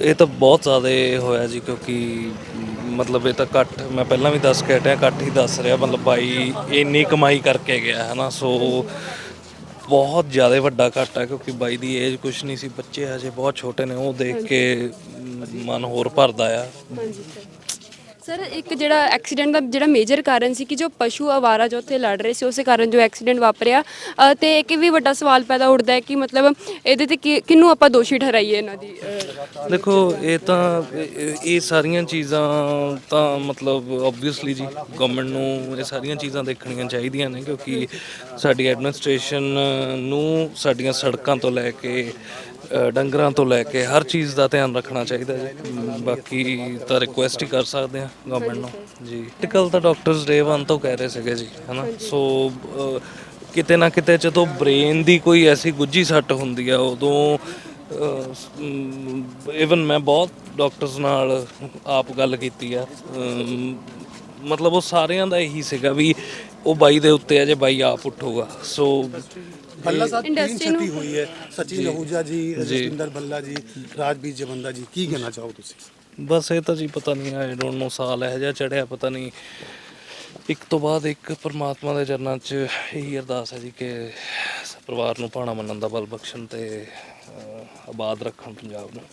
ਇਹ ਤਾਂ ਬਹੁਤ ਜ਼ਿਆਦਾ ਹੋਇਆ ਜੀ ਕਿਉਂਕਿ ਮਤਲਬ ਇਹ ਤਾਂ ਘੱਟ ਮੈਂ ਪਹਿਲਾਂ ਵੀ ਦੱਸ ਕੇ ਹਟਿਆ ਘੱਟ ਹੀ ਦੱਸ ਰਿਹਾ ਮਤਲਬ ਬਾਈ ਇੰਨੀ ਕਮਾਈ ਕਰਕੇ ਗਿਆ ਹੈ ਨਾ ਸੋ ਬਹੁਤ ਜ਼ਿਆਦਾ ਵੱਡਾ ਘੱਟ ਹੈ ਕਿਉਂਕਿ ਬਾਈ ਦੀ ਏਜ ਕੁਛ ਨਹੀਂ ਸੀ ਬੱਚੇ ਹਜੇ ਬਹੁਤ ਛੋਟੇ ਨੇ ਉਹ ਦੇਖ ਕੇ ਮਨ ਹੋਰ ਭਰਦਾ ਆ। ਹਾਂਜੀ ਸਰ ਇੱਕ ਜਿਹੜਾ ਐਕਸੀਡੈਂਟ ਦਾ ਜਿਹੜਾ ਮੇਜਰ ਕਾਰਨ ਸੀ ਕਿ ਜੋ ਪਸ਼ੂ ਆਵਾਰਾ ਜੋ ਉੱਥੇ ਲੜ ਰਹੇ ਸੀ ਉਸੇ ਕਾਰਨ ਜੋ ਐਕਸੀਡੈਂਟ ਵਾਪਰਿਆ। ਅ, ਤੇ ਇੱਕ ਵੀ ਵੱਡਾ ਸਵਾਲ ਪੈਦਾ ਉੱਠਦਾ ਹੈ ਕਿ ਮਤਲਬ ਇਹਦੇ ਤੇ ਕਿ- ਕਿਹਨੂੰ ਆਪਾਂ ਦੋਸ਼ੀ ਠਹਿਰਾਈਏ ਇਹਨਾਂ ਦੀ ਅ, ਦੇਖੋ ਇਹ ਤਾਂ ਇਹ ਇਹ ਸਾਰੀਆਂ ਚੀਜ਼ਾਂ ਤਾਂ ਮਤਲਬ ਆਬਵੀਅਸਲੀ ਜੀ ਗਵਰਨਮੈਂਟ ਨੂੰ ਇਹ ਸਾਰੀਆਂ ਚੀਜ਼ਾਂ ਦੇਖਣੀਆਂ ਚਾਹੀਦੀਆਂ ਨੇ ਕਿਉਂਕਿ ਸਾਡੀ ਐਡਮਿਨਿਸਟ੍ਰੇਸ਼ਨ ਨੂੰ ਸਾਡੀਆਂ ਸੜਕਾਂ ਤੋਂ ਲੈ ਕੇ ਡੰਗਰਾਂ ਤੋਂ ਲੈ ਕੇ ਹਰ ਚੀਜ਼ ਦਾ ਧਿਆਨ ਰੱਖਣਾ ਚਾਹੀਦਾ ਜੀ। ਬਾਕੀ ਤਾਂ ਰਿਕੁਐਸਟ ਹੀ ਕਰ ਸਕਦੇ ਹਾਂ ਗਵਰਨਮੈਂਟ ਨੂੰ। ਜੀ। ਟਿਕਲ ਤਾਂ ਡਾਕਟਰਸ ਡੇ 1 ਤੋਂ ਕਹਿ ਰਹੇ ਸੀਗੇ ਜੀ ਹਨਾ? ਸੋ ਅ, ਕਿਤੇ ਨਾ ਕਿਤੇ ਜਦੋਂ ਬ੍ਰੇਨ ਦੀ ਕੋਈ ਐਸੀ ਗੁੱਜੀ ਸੱਟ ਹੁੰਦੀ ਆ ਉਦੋਂ ਇਵਨ ਮੈਂ ਬਹੁਤ ਡਾਕਟਰਸ ਨਾਲ ਆਪ ਗੱਲ ਕੀਤੀ ਆ। ਅਮ, ਮਤਲਬ ਉਹ ਸਾਰਿਆਂ ਦਾ ਇਹੀ ਸੀਗਾ ਵੀ ਉਹ ਬਾਈ ਦੇ ਉੱਤੇ ਆ ਜੇ ਬਾਈ ਆਪ ਉੱਠੂਗਾ। ਸੋ ਬੱਲਾ ਸਾਹਿਬ ਤਿੰਨ ਛਤੀ ਹੋਈ ਹੈ? ਸਚਿਨ ਅਹੂਜਾ ਜੀ ਜਸਵਿੰਦਰ ਬੱਲਾ ਜੀ ਰਾਜਵੀਰ ਜਵੰਦਾ ਜੀ ਕੀ ਕਹਿਣਾ ਚਾਹੋ ਤੁਸੀਂ? ਬਸ ਇਹ ਤਾਂ ਜੀ ਪਤਾ ਨਹੀਂ ਆਈ ਡੋਨਟ ਨੋ ਸਾਲ ਇਹ ਜਿਹਾ ਚੜਿਆ ਪਤਾ ਨਹੀਂ। ਇੱਕ ਤੋਂ ਬਾਅਦ ਇੱਕ ਪਰਮਾਤਮਾ ਦੇ ਚਰਨਾਂ 'ਚ ਇਹੀ ਅਰਦਾਸ ਹੈ ਜੀ ਕਿ ਪਰਿਵਾਰ ਨੂੰ ਭਾਣਾ ਮੰਨਣ ਦਾ ਬਲ ਬਖਸ਼ਣ ਤੇ ਆਬਾਦ ਰੱਖਣ ਪੰਜਾਬ ਨੂੰ।